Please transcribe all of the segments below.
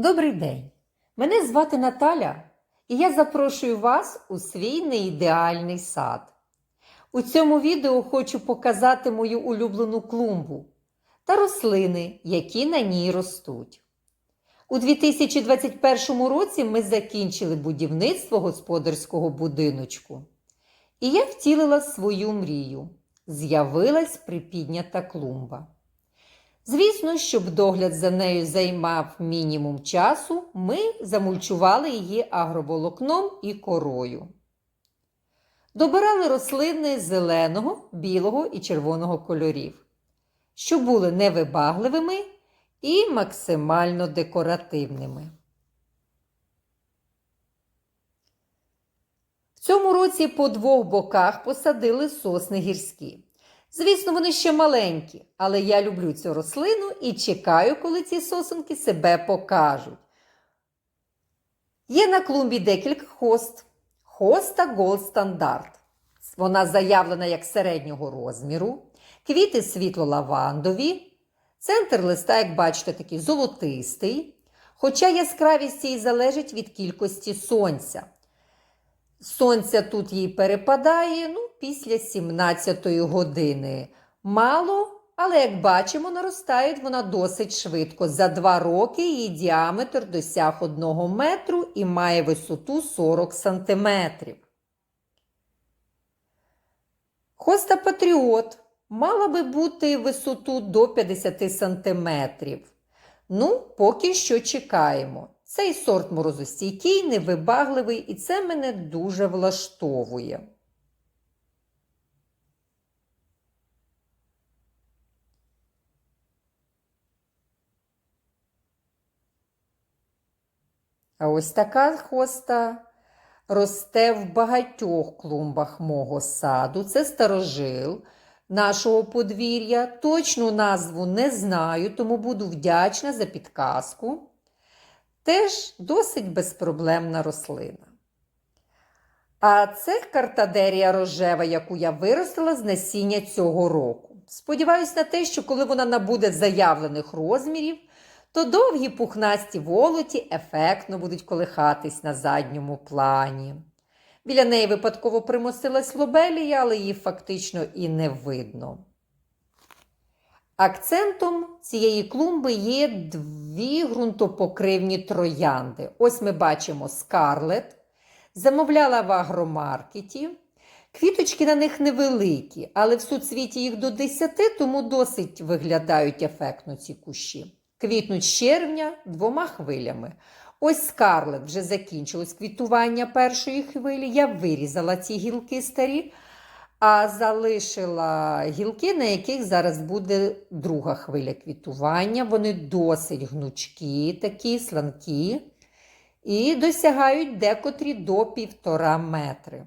Добрий день! Мене звати Наталя, і я запрошую вас у свій неідеальний сад. У цьому відео хочу показати мою улюблену клумбу та рослини, які на ній ростуть. У 2021 році ми закінчили будівництво господарського будиночку. І я втілила свою мрію. З'явилась припіднята клумба. Звісно, щоб догляд за нею займав мінімум часу, ми замульчували її агроволокном і корою. Добирали рослини зеленого, білого і червоного кольорів, що були невибагливими і максимально декоративними. В цьому році по двох боках посадили сосни гірські. Звісно, вони ще маленькі, але я люблю цю рослину і чекаю, коли ці сосенки себе покажуть. Є на клумбі декілька хост. Хоста Gold Standard. Вона заявлена як середнього розміру. Квіти світло-лавандові. Центр листа, як бачите, такий золотистий. Хоча яскравість її залежить від кількості сонця. Сонця тут їй перепадає ну, після 17 години. Мало, але, як бачимо, наростає вона досить швидко. За два роки її діаметр досяг 1 метру і має висоту 40 сантиметрів. Хоста Патріот мала би бути висоту до 50 сантиметрів. Ну, поки що чекаємо. Цей сорт морозостійкий, невибагливий, і це мене дуже влаштовує. А ось така хоста росте в багатьох клумбах мого саду. Це старожил нашого подвір'я. Точну назву не знаю, тому буду вдячна за підказку. Теж досить безпроблемна рослина. А це картадерія рожева, яку я виростила з насіння цього року. Сподіваюсь на те, що коли вона набуде заявлених розмірів, то довгі пухнасті волоті ефектно будуть колихатись на задньому плані. Біля неї випадково примостилась лобелія, але її фактично і не видно. Акцентом цієї клумби є дві ґрунтопокривні троянди. Ось ми бачимо скарлет. Замовляла в агромаркеті. Квіточки на них невеликі, але в суцвіті їх до 10, тому досить виглядають ефектно ці кущі. Квітнуть з червня двома хвилями. Ось скарлет вже закінчилось квітування першої хвилі. Я вирізала ці гілки старі, а залишила гілки, на яких зараз буде друга хвиля квітування. Вони досить гнучкі, такі сланкі, і досягають декотрі до півтора метри.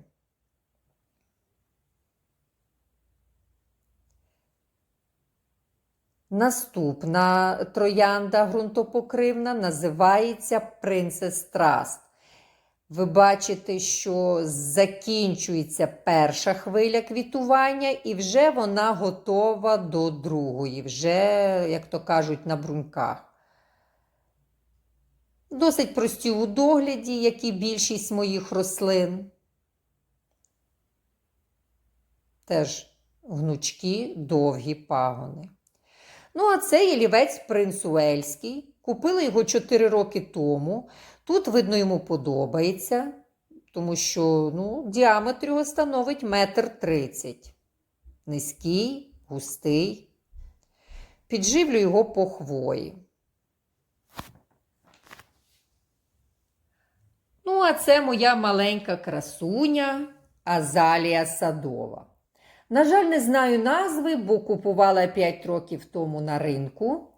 Наступна троянда ґрунтопокривна називається Princess Trust. Ви бачите, що закінчується перша хвиля квітування, і вже вона готова до другої, вже, як то кажуть, на бруньках. Досить прості у догляді, як і більшість моїх рослин. Теж гнучкі довгі пагони. Ну, а це ялівець принц Уельський. Купили його 4 роки тому. Тут, видно, йому подобається, тому що ну, діаметр його становить метр тридцять. Низький, густий. Підживлю його по хвої. Ну, а це моя маленька красуня Азалія Садова. На жаль, не знаю назви, бо купувала 5 років тому на ринку.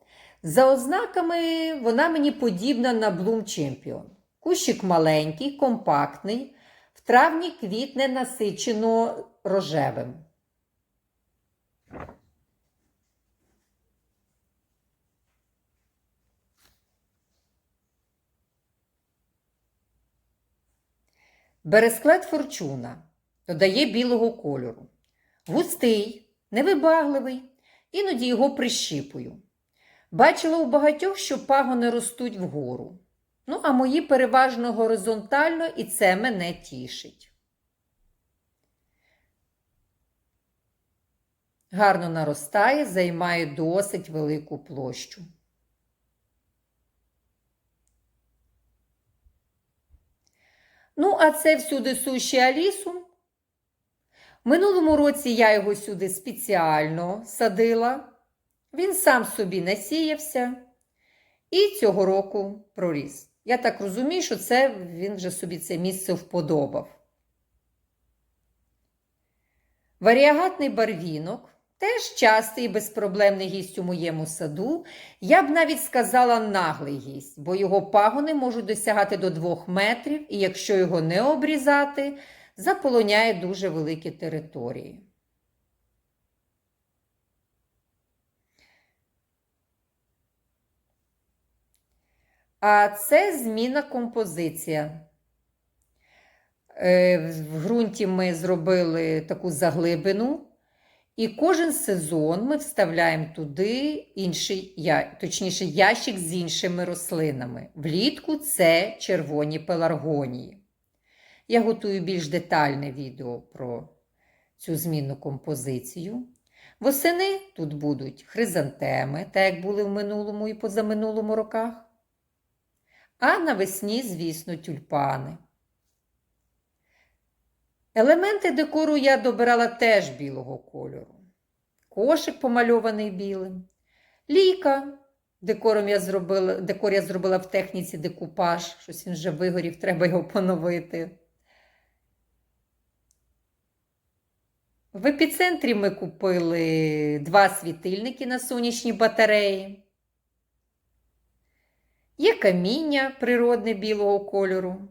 За ознаками вона мені подібна на Bloom Champion. Кущик маленький, компактний, в травні квітне насичено рожевим. Бересклет форчуна додає білого кольору. Густий, невибагливий, іноді його прищіпую. Бачила у багатьох, що пагони ростуть вгору. Ну, а мої переважно горизонтально, і це мене тішить. Гарно наростає, займає досить велику площу. Ну, а це всюди суші Алісу. Минулому році я його сюди спеціально садила. Він сам собі насіявся і цього року проріс. Я так розумію, що це він вже собі це місце вподобав. Варіагатний барвінок теж частий і безпроблемний гість у моєму саду. Я б навіть сказала наглий гість, бо його пагони можуть досягати до 2 метрів, і якщо його не обрізати, заполоняє дуже великі території. А це зміна композиція. Е, В ґрунті ми зробили таку заглибину, і кожен сезон ми вставляємо туди інший, точніше, ящик з іншими рослинами. Влітку це червоні пеларгонії. Я готую більш детальне відео про цю змінну композицію. Восени тут будуть хризантеми, так як були в минулому і позаминулому роках. А навесні, звісно, тюльпани. Елементи декору я добирала теж білого кольору. Кошик помальований білим. Лійка. Декором я зробила, декор я зробила в техніці декупаж. Щось він вже вигорів, треба його поновити. В епіцентрі ми купили два світильники на сонячні батареї. Є каміння природне білого кольору.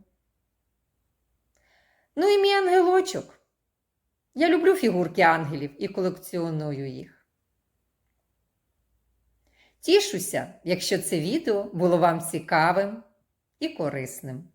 Ну і мій ангелочок. Я люблю фігурки ангелів і колекціоную їх. Тішуся, якщо це відео було вам цікавим і корисним.